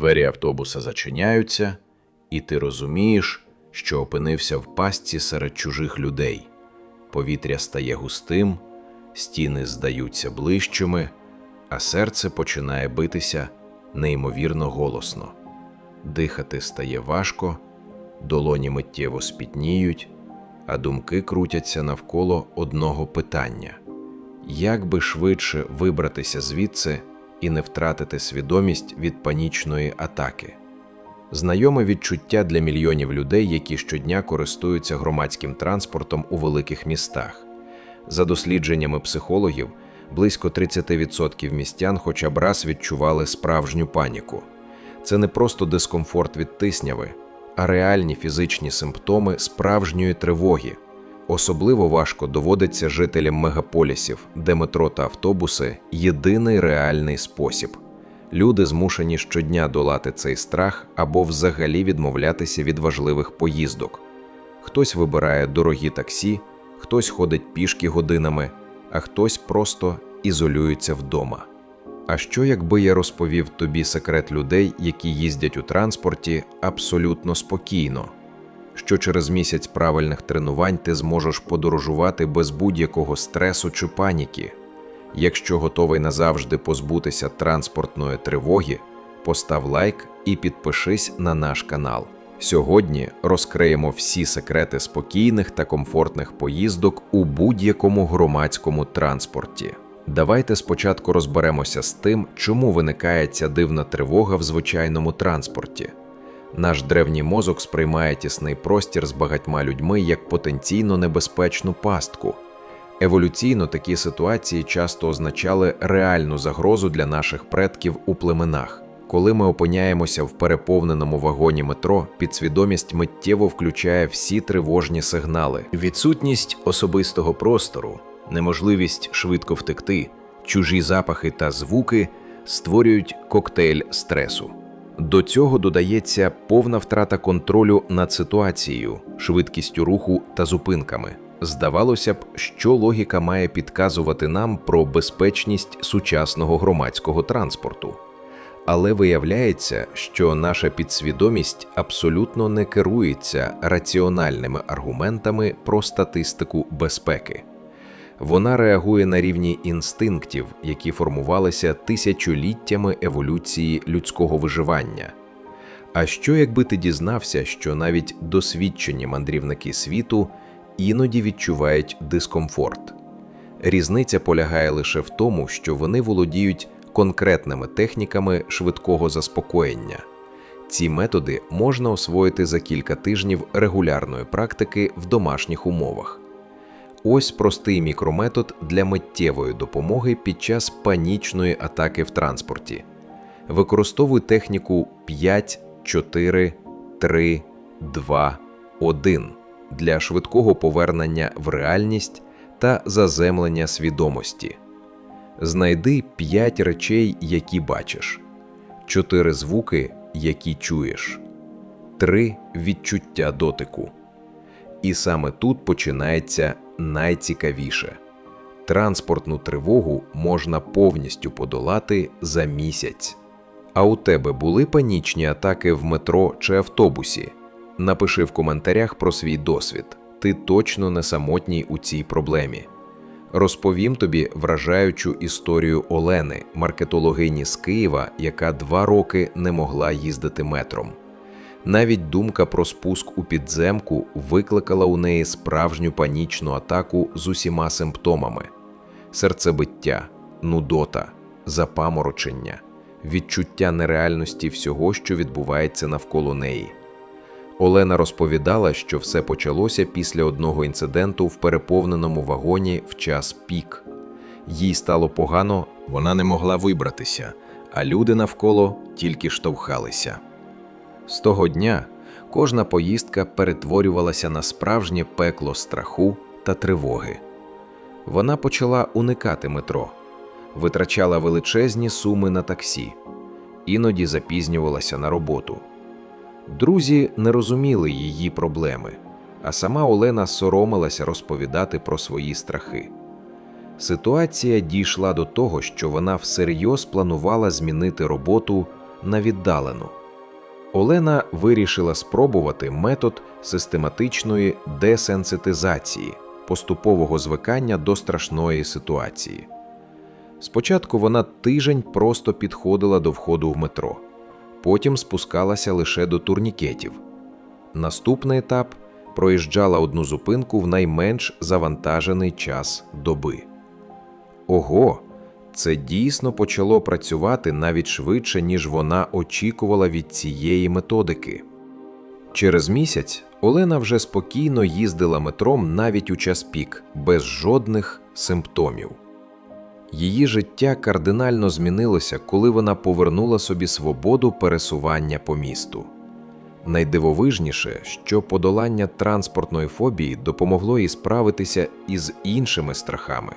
Двері автобуса зачиняються, і ти розумієш, що опинився в пастці серед чужих людей. Повітря стає густим, стіни здаються ближчими, а серце починає битися неймовірно голосно. Дихати стає важко, долоні миттєво спітніють, а думки крутяться навколо одного питання: як би швидше вибратися звідси і не втратити свідомість від панічної атаки. Знайоме відчуття для мільйонів людей, які щодня користуються громадським транспортом у великих містах. За дослідженнями психологів, близько 30% містян хоча б раз відчували справжню паніку. Це не просто дискомфорт від тисняви, а реальні фізичні симптоми справжньої тривоги. Особливо важко доводиться жителям мегаполісів, де метро та автобуси єдиний реальний спосіб. Люди змушені щодня долати цей страх або взагалі відмовлятися від важливих поїздок. Хтось вибирає дорогі таксі, хтось ходить пішки годинами, а хтось просто ізолюється вдома. А що якби я розповів тобі секрет людей, які їздять у транспорті абсолютно спокійно? Що через місяць правильних тренувань ти зможеш подорожувати без будь-якого стресу чи паніки? Якщо готовий назавжди позбутися транспортної тривоги, постав лайк і підпишись на наш канал. Сьогодні розкриємо всі секрети спокійних та комфортних поїздок у будь-якому громадському транспорті. Давайте спочатку розберемося з тим, чому виникає ця дивна тривога в звичайному транспорті. Наш древній мозок сприймає тісний простір з багатьма людьми як потенційно небезпечну пастку. Еволюційно такі ситуації часто означали реальну загрозу для наших предків у племенах. Коли ми опиняємося в переповненому вагоні метро, підсвідомість миттєво включає всі тривожні сигнали. Відсутність особистого простору, неможливість швидко втекти, чужі запахи та звуки створюють коктейль стресу. До цього додається повна втрата контролю над ситуацією, швидкістю руху та зупинками. Здавалося б, що логіка має підказувати нам про безпечність сучасного громадського транспорту. Але виявляється, що наша підсвідомість абсолютно не керується раціональними аргументами про статистику безпеки. Вона реагує на рівні інстинктів, які формувалися тисячоліттями еволюції людського виживання. А що якби ти дізнався, що навіть досвідчені мандрівники світу іноді відчувають дискомфорт? Різниця полягає лише в тому, що вони володіють конкретними техніками швидкого заспокоєння. Ці методи можна освоїти за кілька тижнів регулярної практики в домашніх умовах. Ось простий мікрометод для миттєвої допомоги під час панічної атаки в транспорті. Використовуй техніку 5, 4, 3, 2, 1 для швидкого повернення в реальність та заземлення свідомості. Знайди 5 речей, які бачиш, 4 звуки, які чуєш, 3 відчуття дотику. І саме тут починається найцікавіше. Транспортну тривогу можна повністю подолати за місяць. А у тебе були панічні атаки в метро чи автобусі? Напиши в коментарях про свій досвід. Ти точно не самотній у цій проблемі. Розповім тобі вражаючу історію Олени, маркетологині з Києва, яка два роки не могла їздити метром. Навіть думка про спуск у підземку викликала у неї справжню панічну атаку з усіма симптомами: серцебиття, нудота, запаморочення, відчуття нереальності всього, що відбувається навколо неї. Олена розповідала, що все почалося після одного інциденту в переповненому вагоні в час пік. Їй стало погано, вона не могла вибратися, а люди навколо тільки штовхалися. З того дня кожна поїздка перетворювалася на справжнє пекло страху та тривоги. Вона почала уникати метро, витрачала величезні суми на таксі, іноді запізнювалася на роботу. Друзі не розуміли її проблеми, а сама Олена соромилася розповідати про свої страхи. Ситуація дійшла до того, що вона всерйоз планувала змінити роботу на віддалену. Олена вирішила спробувати метод систематичної десенситизації, поступового звикання до страшної ситуації. Спочатку вона тиждень просто підходила до входу в метро, потім спускалася лише до турнікетів. Наступний етап проїжджала одну зупинку в найменш завантажений час доби. Ого, це дійсно почало працювати навіть швидше, ніж вона очікувала від цієї методики. Через місяць Олена вже спокійно їздила метром навіть у час пік, без жодних симптомів. Її життя кардинально змінилося, коли вона повернула собі свободу пересування по місту. Найдивовижніше, що подолання транспортної фобії допомогло їй справитися із іншими страхами.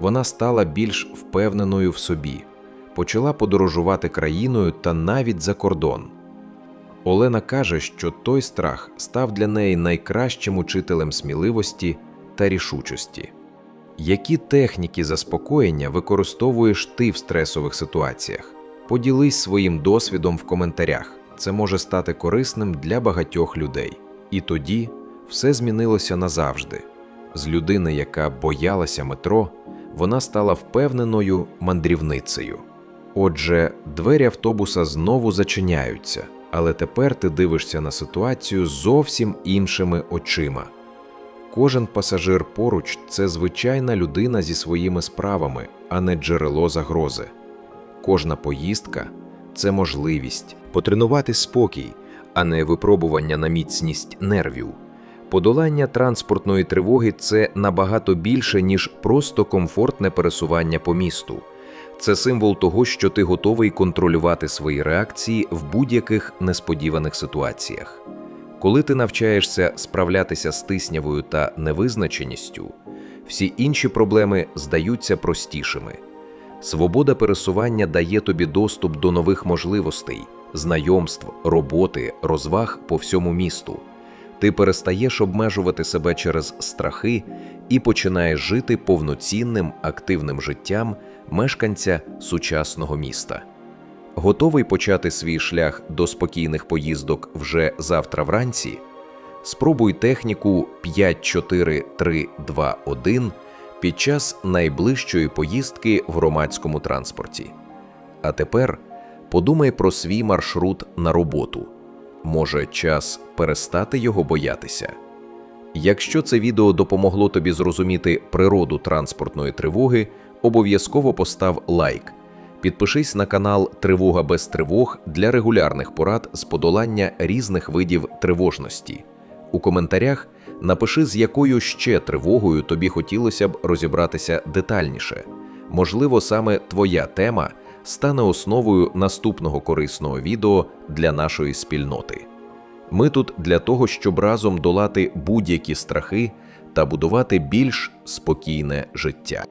Вона стала більш впевненою в собі, почала подорожувати країною та навіть за кордон. Олена каже, що той страх став для неї найкращим учителем сміливості та рішучості. Які техніки заспокоєння використовуєш ти в стресових ситуаціях? Поділись своїм досвідом в коментарях. Це може стати корисним для багатьох людей. І тоді все змінилося назавжди. З людини, яка боялася метро, вона стала впевненою мандрівницею. Отже, двері автобуса знову зачиняються, але тепер ти дивишся на ситуацію зовсім іншими очима. Кожен пасажир поруч це звичайна людина зі своїми справами, а не джерело загрози. Кожна поїздка це можливість потренувати спокій, а не випробування на міцність нервів. Подолання транспортної тривоги це набагато більше, ніж просто комфортне пересування по місту. Це символ того, що ти готовий контролювати свої реакції в будь-яких несподіваних ситуаціях. Коли ти навчаєшся справлятися з тиснявою та невизначеністю, всі інші проблеми здаються простішими. Свобода пересування дає тобі доступ до нових можливостей, знайомств, роботи, розваг по всьому місту. Ти перестаєш обмежувати себе через страхи і починаєш жити повноцінним активним життям мешканця сучасного міста. Готовий почати свій шлях до спокійних поїздок вже завтра вранці? Спробуй техніку 5-4-3-2-1 під час найближчої поїздки в громадському транспорті. А тепер подумай про свій маршрут на роботу. Може, час перестати його боятися? Якщо це відео допомогло тобі зрозуміти природу транспортної тривоги, обов'язково постав лайк. Підпишись на канал Тривога без тривог для регулярних порад з подолання різних видів тривожності. У коментарях напиши, з якою ще тривогою тобі хотілося б розібратися детальніше. Можливо, саме твоя тема стане основою наступного корисного відео для нашої спільноти. Ми тут для того, щоб разом долати будь-які страхи та будувати більш спокійне життя.